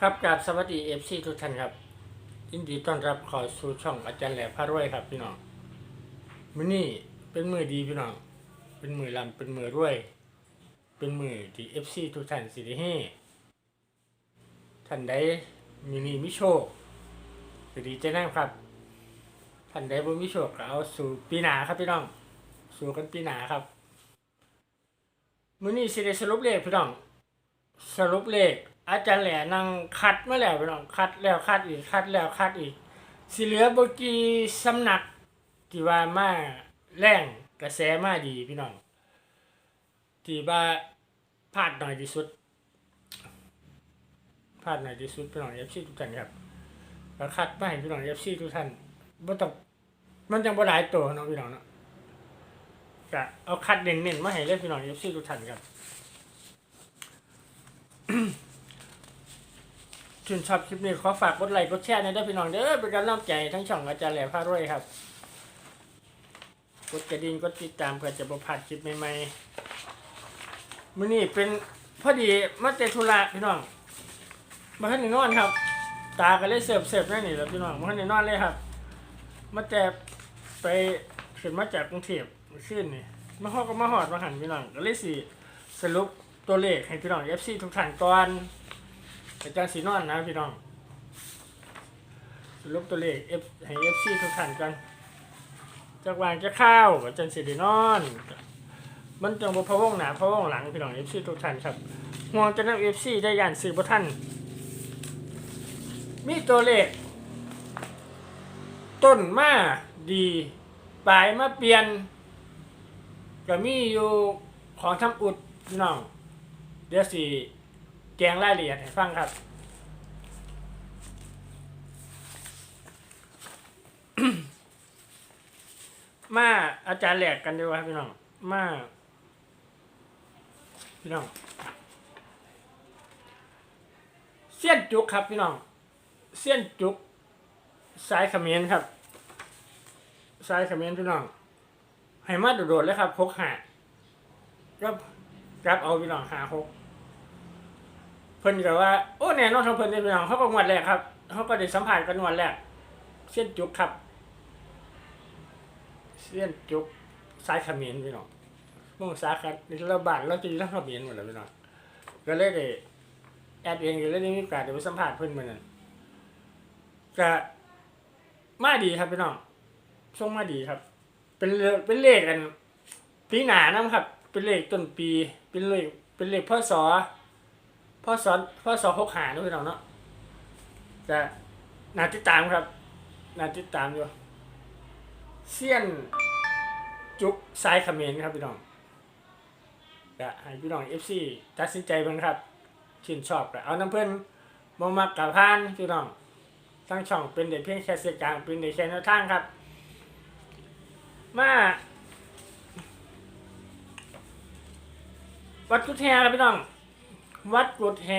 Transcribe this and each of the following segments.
ครับกราบสวัสดีเอฟซีทุกท่านครับยินดีต้อนรับเขอสู่ช่องอาจารย์แหลมพารวยครับพี่น้องมื้อนี้เป็นมือดีพี่น้องเป็นมือลำเป็นมือรวย เป็นมือที่เอฟซีทุกท่านสิได้เฮท่านใดมีนีมิโชคก็ดีใจนั่งครับท่านใดบ่มีโชคก็เอาสู่ปีหน้าครับพี่น้อง สู่กันปีหน้าครับมื้อนี้สิได้สรุปเลขพี่น้อง สรุปเลข อาจารย์แหล่นั่งคัดมาแล้วพี่น้องคัดแล้วคัดอีกคัดแล้วคัดอีก สิเหลือบกี่สำนักที่ว่ามาแรงกระแสมาดีพี่น้องที่ว่าพลาดหน่อยที่สุดพลาดหน่อยที่สุดพี่น้องเอฟซีทุกท่านครับแล้วคัดมาให้พี่น้องเอฟซีทุกท่านบ่ต้องมันจังบ่หลายตัวเนาะพี่น้องเนาะก็เอาคัดเน้นๆมาให้เลยพี่น้องเอฟซีทุกท่านครับ ชื่นชอบคลิปนี้ขอฝากกดไลค์กดแชร์ในอยเด้อพี่น้องเด้อเป็นการร่ำใจทั้งช่องอาจารย์แหลมพารวยครับ กดกระดิ่งกดติดตามเพื่อจะประพลาดคลิปใหม่ๆมื้อนี้เป็นพอดีมาเตธุระพี่น้องมาทันได้นอนครับ ตาก็เลยเสิร์ฟเสิร์ฟนั่นนี่แหล้วพี่น้องมาทันได้นอนเลยครับ มาแต่ไปขึ้นมาจากกรุงเทพขึ้นนี่มาฮอดก็มาฮอดมาหันพี่น้องก็เลยสิสรุปตัวเลขให้พี่น้อง FC ทุกท่านก่อน อาจารย์สีนอนนะพี่น้องสรุปตัวเลข F ให้ FC ทุกท่านกันจากวางจะข้าวอาจารย์สีได้นอน มันจังบ่พะวงหน้าพะวงหลังพี่น้อง FC ทุกท่านครับห่วงจะนำ FC ได้ย่านซื้อบ่ทันมีตัวเลข ต้นมาดีปลายมาเปลี่ยนก็มีอยู่ของทำอุดพี่น้องเดี๋ยวสิ แจงรายละเอียดให้ฟังครับ มาอาจารย์แหลกกันดีกว่าพี่น้อง มาพี่น้องเสี้ยนจุกครับพี่น้องเสี้ยนจุก สายขมิ้นครับ สายขมิ้นพี่น้องให้มาโดดๆเลยครับพกหาก็รับเอาพี่น้องหาหก พิ่นก็ว่าโอ้แน่นอนของเพิ่นได้พี่น้องเขาก็งวดแรกครับเขาก็ได้สัมผัสกันงวดแรกเส้นจุกครับเส้นจุกสายขมิ้นพี่น้องมุ่งสาขาในระบาดเราจะอยู่ทั้งขมิ้นหมดเลยพี่น้องก็เลยได้แอดเองก็เลยได้มีโอกาสได้ไปสัมผัสเพิ่นเหมือนกันก็มาดีครับพี่น้องส่งมาดีครับ เป็นเลเป็นเลขกันปีหนานะครับ เป็นเลขต้นปี เป็นเลขเป็นเลขพศ พ่อสอนพ่อสอนหกหาด้วยพี่น้องเนาะจะนาติดตามครับนาติดตามอยู่เซียนจุกสายเขมรครับพี่น้องจะให้พี่น้องเอฟซีตัดสินใจเบิ่งครับชื่นชอบก็เอาน้ำเพิ่อนมามักกับพานพี่น้องทั้งช่องเป็นเด็กเพียงแค่เสียกลางเป็นเด็กแค่แนวทางครับ มาวัดกุฏแฮครับพี่น้อง วัดกุดแฮ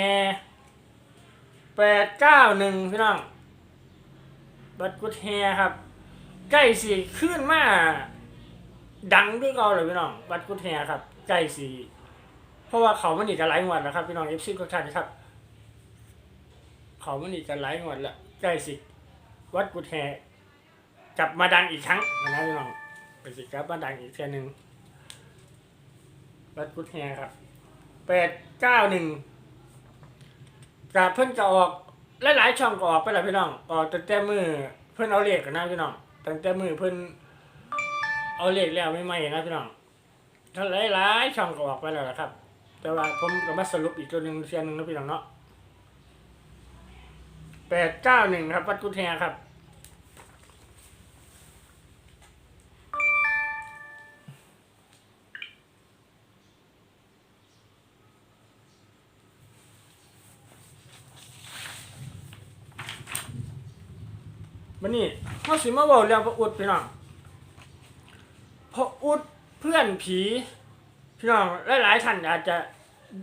แปดเก้าหนึ่งพี่น้องวัดกุดแฮครับ ใกล้สีขึ้นมาดังด้วยเราเลยพี่น้องวัดกุดแฮครับใกล้สีเพราะว่าเขามันอีกจะหลายงวดแล้วครับพี่น้องเอฟซีทุกท่านครับ เขามันอีกจะหลายงวดแล้วใกล้สิวัดกุดแฮกลับมาดังอีกครั้งนะพี่น้องไปสิกลับมาดังอีกเทียหนึ่งวัดกุดแฮครับแปด เก้าหนึ่งกับเพิ่นก็ออกหลายๆช่องก็ออกไปแล้วพี่น้องออกตั้งแต่มือเพิ่นเอาเลขกันนะพี่น้องตั้งแต่มือเพิ่นเอาเลขแล้วไม่ไม่นะพี่น้องทั้งหลายๆช่องก็ออกไปแล้วนะครับ แต่ว่าผมก็มาสรุปอีกตัวหนึ่งเสียนหนึ่งนะพี่น้องเนาะแปดเก้าหนึ่งครับวัดกุฏแฮครับ มันนี่ เขาสิมาบอกเรื่องพระอุดพี่น้องพระอุดเพื่อนผีพี่น้องหลายๆท่านอาจจะ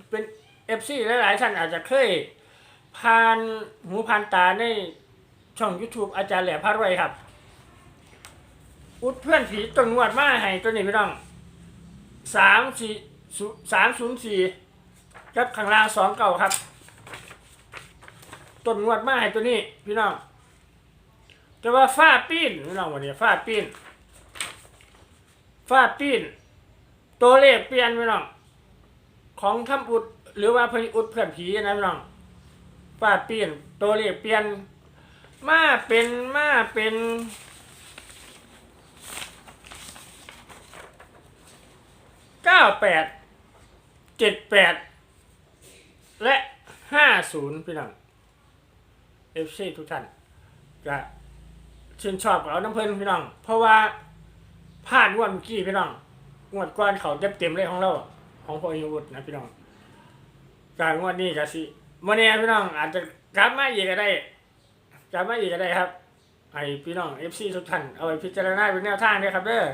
เป็นเอฟซีหลายๆท่านอาจจะเคยผ่านหูผ่านตาในช่อง YouTube อาจารย์แหลมพารวยครับ อุดเพื่อนผีต้นวดมาให้ตัวนี้พี่น้องสามสี่สามศูนย์สี่กับข้างล่างสองเก่าครับ ต้นงวดมาให้ตัวนี้ พี่น้อง แต่ว่าฟ้าปีนพี่น้องวันนี้ฟ้าปีนฟ้าปีนตัวเลขเปลี่ยนพี่น้องของคำอุดหรือว่าพนอุดเพื่อนผีนะพี่น้องฟ้าปีนตัวเลขเปลี่ยน มาเป็นมาเป็นเก้าแปดเจ็ดแปดและห้าศูนย์พี่น้องเอฟซีทุกท่านก็ ชื่นชอบกับเอาน้ำเพลินพี่น้อง เพราะว่าพลาดงวดเมื่อกี้พี่น้องงวดก้อนเขาเต็มเต็มๆเลยของเรา ของพออิวุฒนะพี่น้องการงวดนี้ก็สิวันนี้พี่น้องอาจจะกลับมาอีกก็ได้ กลับมาอีกก็ได้ครับไอพี่น้องเอฟซีทุกท่านเอาไปพิจารณาเป็นแนวทางด้วยครับเด้อ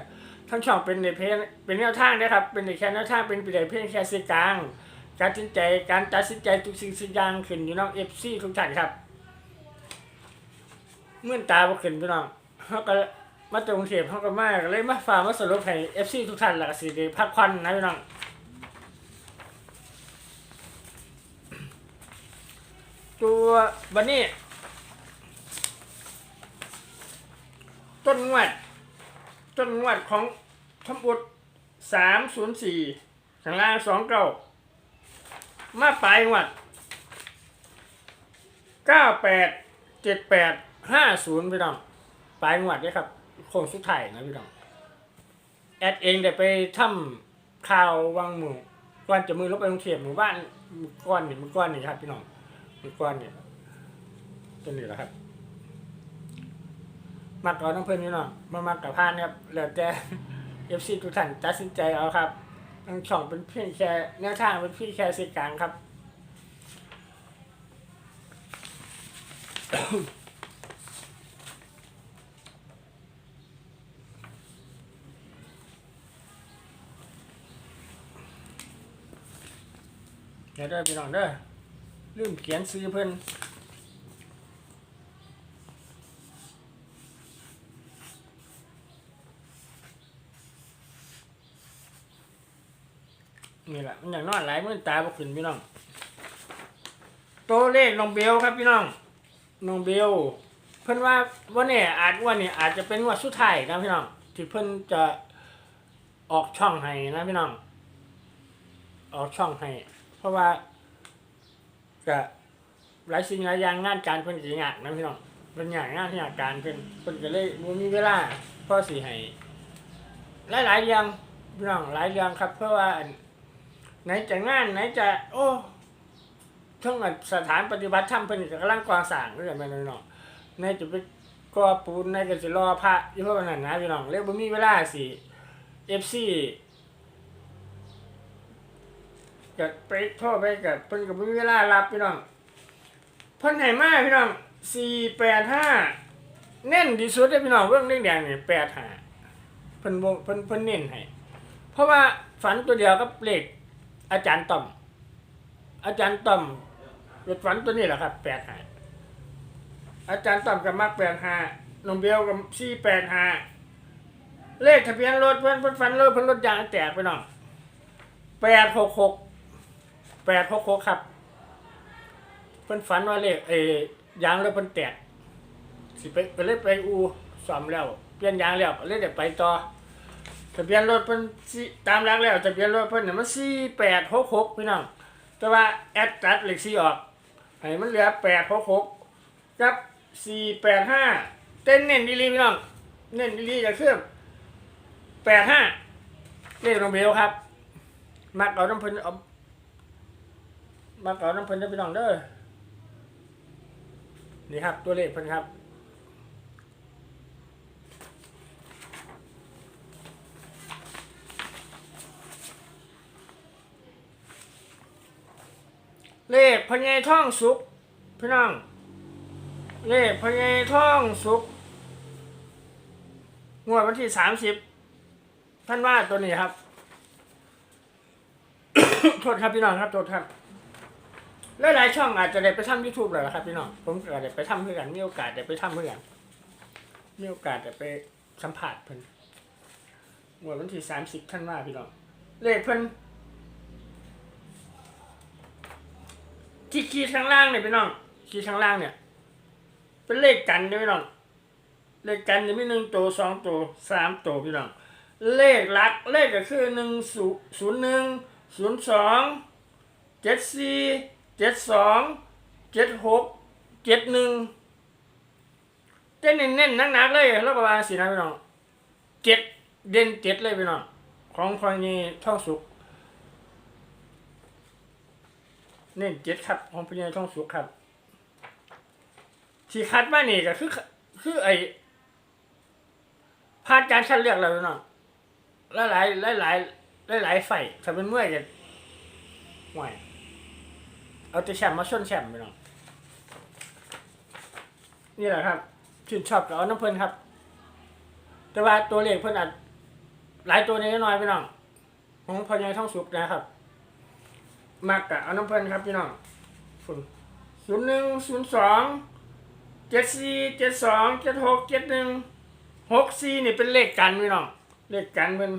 ทั้งช่องเป็นในเพจเป็นแนวทางด้ครับ เป็นในแค่แนวทางเป็นเพียงเพียงแค่สื่อกลาง การตัดสินใจการตัดสินใจทุกสิ่งทุกอย่างขึ้นอยู่น้องเอฟซีทุกท่านครับ มื่อตาบ่ขึ้นพี่น้องเขาก็มาตรงเทปเขาก็มาก็เลยมาฝากมาสรุปให้เอฟซีทุกท่านแล้วก็สิได้พักผ่อนนะพี่น้องตัวบันนี้ ต้นงวด ต้นงวดของทำบุตรสามศูนย์สี่ข้างล่างสองเก้ามาปลายงวดเก้าแปดเจ็ดแปด ห้าศูนย์พี่น้องปลายงวดเนี่ยครับโค้งสุดท้ายนะพี่น้องแอดเองได้ไปทำข่าววางหมู่ก่อนจะมือลบไปกรุงเทพหมู่บ้านมือก้อนนี่มือก้อนนี่ครับพี่น้องมือก้อนนี่ตัวนี้แหละครับมักเอาน้ำเพื่อนนี่เนาะมามักกับพานครับแล้วแต่เอฟซีทุกท่านตัดสินใจเอาครับทั้งช่องเป็นเพียงแค่แนวทางเป็นเพียงแค่สื่อกลางครับ ดี๋ยวเด้อพี่น้องเด้อลืมเขียนซื้อเพิ่นนี่แหละมันอย่างนอนหลายมื่นตาบ่ขึ้นพี่น้องโตเลขน้องเบลครับพี่น้องน้องเบลเพิ่นว่าวันนี้อาจวันนี้อาจจะเป็นวันสุดท้ายนะพี่น้องที่เพิ่นจะออกช่องให้นะพี่น้องออกช่องให้ เพราะว่าก็หลายสิ่งหลายอย่างงานการเพิ่นสิยากนะพี่น้องเพิ่นยากงานที่ยากการเพิ่นเพิ่นก็เลยบ่มีเวลาพอสิให้หลายๆอย่างพี่น้องหลายอย่างครับ เพราะว่าไหนจะงานไหนจะ โอ้ทั้งสถานปฏิบัติธรรมเพิ่นก็กำลังก่อสร้างด้วยกันแม่นเนาะไหนจะไปก่อปูนไหนก็สิรอพระอยู่เพราะว่านั้นนะพี่น้องเลยบ่มีเวลาสิ FC ก็ไปโทรไปกับเพิ่นก็บ่มีเวลารับพี่น้องเพิ่นให้มาพี่น้อง485เน้นที่สุดเลยพี่น้องเรื่องแดงๆนี่85เพิ่นเพิ่นเพิ่นเน้นให้เพราะว่าฝันตัวเดียวกับเลขอาจารย์ต่อม อาจารย์ต่อมเกิดฝันตัวนี้แหละครับแปดห้าอาจารย์ต่อมกับมากแปดห้าน้องเบลกับสี่แปดห้าเลขทะเบียนรถเพื่นเพื่อนฝันรถเพื่อนรถยางแตกไปน้องแปดหกหก แปดหกหกครับเพื่นฝันว่าเลขเอยางรถเพื่นแตกสิไปก็เลยไปอูซ่อมแล้ว เปลี่ยนยางแล้วเลยเดี๋ยวไปต่อทะเบียนรถเพิ่นสิตามหลักแล้วทะเบียนรถเพิ่นน่ะมัน4866พี่น้องแต่ว่าแอดตัดเลข4ออกให้มันเหลือ866กับ485เต้นเน้นดีๆพี่น้องเน้นดีๆจะเคือ85เลขน้องเบลครับมักเอาน้ำเพิ่นเอา มักเอาน้ำเพิ่นเด้อพี่น้องเด้อนี่ครับตัวเลขเพิ่นครับเลขพญายท่องสุกพี่น้อง เลขพญายท่องสุกงวดวันที่สามสิบท่านว่าตัวนี้ครับ โทษครับพี่น้องครับโทษครับ หลายๆช่องอาจจะได้ไปทำยูทูบแล้วล่ะครับพี่น้องผมก็ได้ไปทำเพื่อกันมีโอกาสได้ไปทำเพื่อกันมีโอกาสได้ไปสัมผัสเพิ่นงวดวันที่สามสิบท่านว่าพี่น้องเลขเพิ่นที่ขีดข้างล่างเนี่ยพี่น้องขีดข้างล่างเนี่ย เป็นเลขกันเด้อพี่น้องเลขกันจะมีหนึ่งตัวสองตัวสามตัวพี่น้องเลขหลักเลขก็คือหนึ่งศูนย์หนึ่งศูนย์สองเจ็ดสี่ เจ็ดสองเจ็ดหกเจ็ดหนึ่งเต้นเน้นๆหนักๆเลยแล้วก็วาสีนะพี่น้องเจ็ดเด่นเจ็ดเลยพี่น้องของพอนี้ท่องสุขเน้นเจ็ดครับของพอนี้ท่องสุขครับ ที่คัดมานี่ก็คือคือไอผ่านการคัดเลือกแล้วพี่น้องหลายหลายหลายหลายหลายหลายไฟถ้าเป็นเมื่อยจะห่วย เอาแต่แชมป์มาชนแชมป์พี่น้องนี่แหละครับชื่นชอบกับเอาน้ำเพลินครับ แต่ว่าตัวเลขเพิ่นอาจหลายตัวนี้น้อยพี่น้องของพอใหญท่องสุกนะครับ มากกับเอาน้ำเพลินครับพี่น้องศูนย์หนึ่งศูนย์สองเจ็ดสี่เจ็ดสองเจ็ดหกเจ็ดหนึ่งหกสี่นี่เป็นเลขกันพี่น้องเลขกันเพิ่น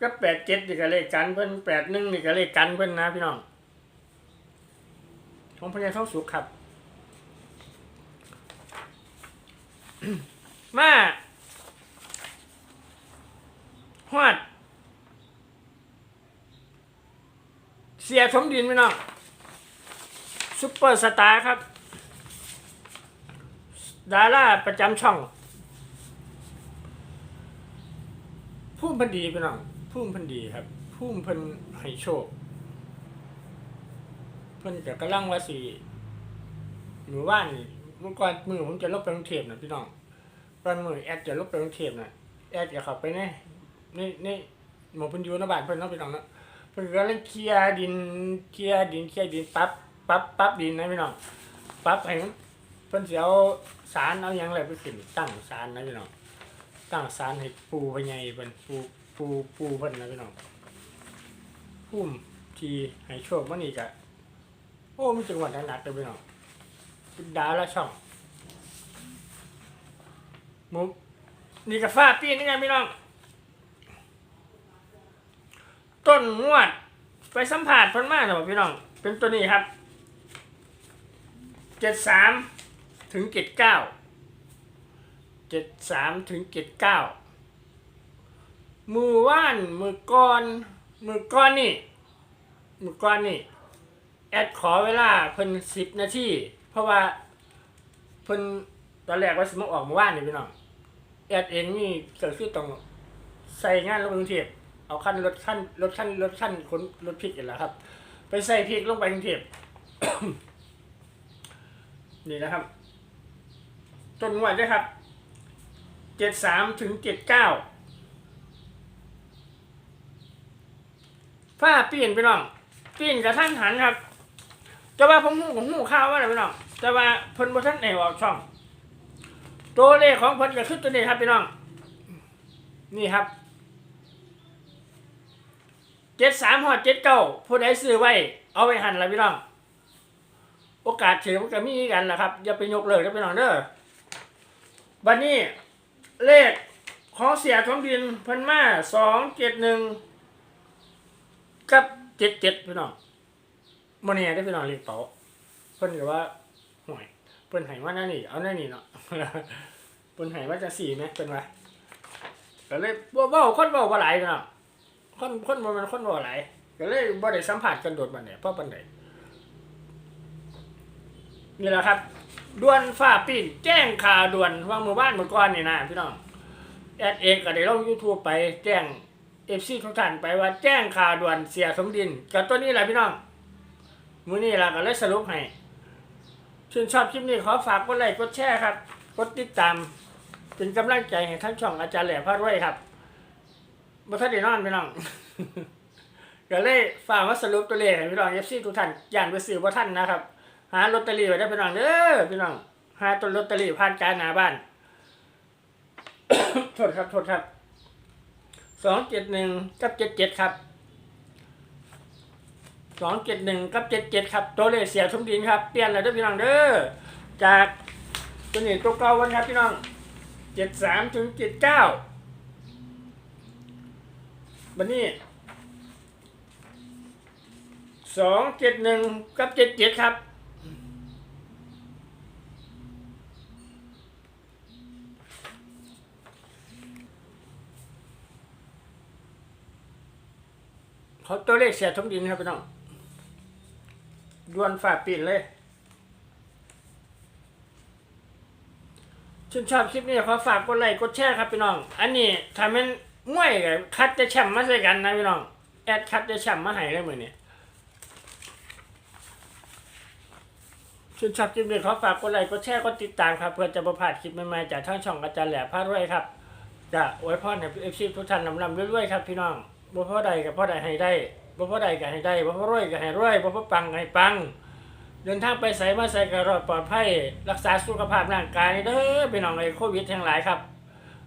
ก็แปดเจ็ดนี่ก็เลขกันเพิ่นแปดหนึ่งนี่ก็เลขกันเพิ่นนะพี่น้อง ของพอใหญท่องสุกครับ มาฮอดเสียสมดินพี่น้องซุปเปอร์สตาร์ครับ ดาราประจำช่องพุ่มพันดีพี่น้องพุ่มพันดีครับพุ่มพันให้โชค เพิ่นจะกำลังว่าสิหมู่บ้านี่เมื่อก่อนมือผมจะลบไปกรุงเทพนะพี่น้องตอนมือแอดจะลบไปกรุงเทพนะแอดจะข้าไปในนี่นี่หมู่เพิ่นอยู่นบ้านเพิ่นเนาะพี่น้องเนาะเพิ่นก็เลยเคลียร์ดินเคลียร์ดินเคลียร์ดินปั๊บปั๊บปั๊บดินนะพี่น้องปั๊บให้เพิ่นสิเอาสารเอาหยังอะไรไปขึ้นตั้งสารนะพี่น้องตั้งสารให้ปูไปใหญ่เพิ่นปูปูปูเพิ่นนะพี่น้องพุ่มทีให้โชคมื้อนี้ก็ โอ้มีจังหวัดหนักๆเลยพี่น้องเป็นดาและช่องมุมนี่กับฟ้าปีนี่ไงพี่น้อง ต้นงวด ไปสัมผัสเพิ่นมากนะพี่น้อง เป็นตัวนี้ครับเจ็ดสามถึงเจ็ดเก้าเจ็ดสามถึงเจ็ดเก้ามือว่านมือก้อน มือก้อนนี่ มือก้อนนี่ แอดขอเวลาเพิ่นสิบนาทีเพราะว่าเพิ่นตอนแรกว่าสมมออกเมาว่านนี่พี่น้องแอดเองนี่ก็คือต้องใส่งานลงกรุงเทพเอาขั้นรถขั้นรถขั้นรถขั้นขนรถพริกกันแล้วครับ ไปใส่พริกลงไปกรุงเทพนี่นะครับต้นงวดด้วยครับเจ็ดสามถึงเจ็ดเก้าฝ้าเปลี่ยนไปน้องเปลี่ยนกระทั่งหันครับ แต่ว่าผมหูของหูข้าวว่าอะไรพี่น้องแต่ว่าเพิ่นบ่ทันไหนออกช่อง ตัวเลขของเพิ่นก็คือตัวนี้ครับพี่น้อง นี่ครับเจ็ดสามหอดเจ็ดเก้าผู้ใดซื้อไว้ เอาไว้หันละพี่น้อง โอกาสถือมันก็มีกันแหละครับ อย่าไปยกเลิกนะพี่น้องเด้อวันนี้เลขของเสียทองดินเพิ่นมาสองเจ็ดหนึ่งกับเจ็ดเจ็ดพี่น้อง โมเนียได้พี่น้องเรียกเป๋าเพิ่นก็ว่าห่วยเพิ่นให้ว่านั่นนี่เอานั่นนี่เนาะเพิ่นให้ว่าจะสี่ไหมเพิ่นว่าก็เลยบ่เว้าคนเว้าบ่หลายพี่น้องคนคนบ่มันคนเว้าหลายก็เลยบ่ได้สัมผัสกันโดดบัดเนี่ยเพราะปานใดนี่แหละครับด่วนฟ้าปิ่นแจ้งข่าวด่วนว่าหมู่บ้านเมื่อก่อนนี่นะพี่น้องแอดเองก็ได้ลง YouTube ไปแจ้งเอฟซีทุกท่านไปว่าแจ้งข่าวด่วนเสียสมดินกับตัวนี้แหละพี่น้อง มื้อนี้ล่ะก็เลยสรุปให้ชื่นชอบคลิปนี้ขอฝากกดไลค์กดแชร์ครับ กดติดตาม เป็นกำลังใจให้ทั้งช่องอาจารย์แหล่พระรวยครับบ่ทันได้นอนพี่น้องก็เลยฝากมาสรุปตัวเลขให้พี่น้องเอฟซีทุกท่านย่านไปซื้อบ่ทันนะครับ หาลอตเตอรี่ไว้ได้พี่น้องเด้อพี่น้องหาตัวลอตเตอรี่ผ่านการหน้าบ้านโทษครับโทษครับสองเจ็ดหนึ่งกับเจ็ดเจ็ดครับ สองเจ็ดหนึ่งกับเจ็ดเจ็ดครับ ตัวเลขเสียทุ่มดินครับ เปลี่ยนเลยเด้วยพี่น้องเด้อ จากตัวนี้ตัวเก่าวันครับพี่น้องเจ็ดสามถึงเจ็ดเก้าวันนี้สองเจ็ดหนึ่งกับเจ็ดเจ็ดครับ เขาตัวเลขเสียทุ่งดินครับพี่น้อง ดวนฝ่าปิดเลย ชื่นชอบคลิปนี้ขอฝากกดไลค์กดแชร์ครับพี่น้อง อันนี้ทำเป็นมวยกับคัดจะแชมป์มาใส่กันนะพี่น้อง แอดคัดจะแชมป์มาให้เลยมือนี้ชื่นชอบคลิปนี้ขอฝากกดไลค์กดแชร์กดติดตามครับ เพื่อจะประพลาดคลิปใหม่ๆจากทั้งช่องอาจารย์แหล่พารวยครับจะอวยพรให้เอฟซีทุกท่านลำๆเรื่อยๆครับพี่น้องบ่พ่อใดกับพ่อใดให้ได้ บ่พอใดก็ให้ได้บ่พอรวยก็ให้รวยบ่พอปังก็ให้ปัง เดินทางไปใส่มาใส่กระรอดปลอดภัยรักษาสุขภาพร่างกายเด้อพี่น้องไอ้โควิดทั้งหลายครับ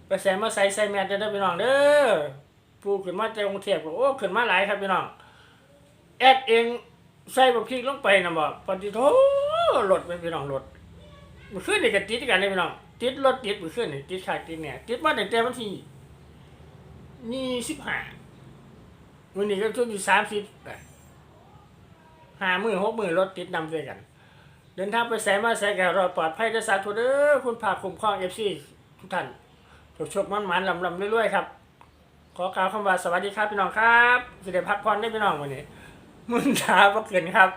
ไปใส่มาใส่ใส่แมสเด้อพี่น้องเด้อผู้ขึ้นมาจากกรุงเทพก็โอ้ขึ้นมาหลายครับพี่น้องแอดเองใส่บักพริกลงไปนะบอกปฏิโทรถไปพี่น้องรถมันขึ้นนี่ก็ติดกันเลยพี่น้องติดรถติดมันขึ้นนี่ติดขาดติดเนี่ยติดมาตั้งแต่วันที่ยี่สิบห้า มือนี้ก็ช่วงที่สามสิบห้ามือหกมือรถติดนำด้วยกัน เดินทางไปแสมาแสกับรอดปลอดภัยจะสาธุเด้อคุณภาคคุ้มครองเอฟซีทุกท่านโชคชกมันมันลำลำเรื่อยๆครับ ขอกล่าวคำว่าสวัสดีครับพี่น้องครับสิเดพักผ่อนได้พี่น้องวันนี้ มุนตาพักเกินครับ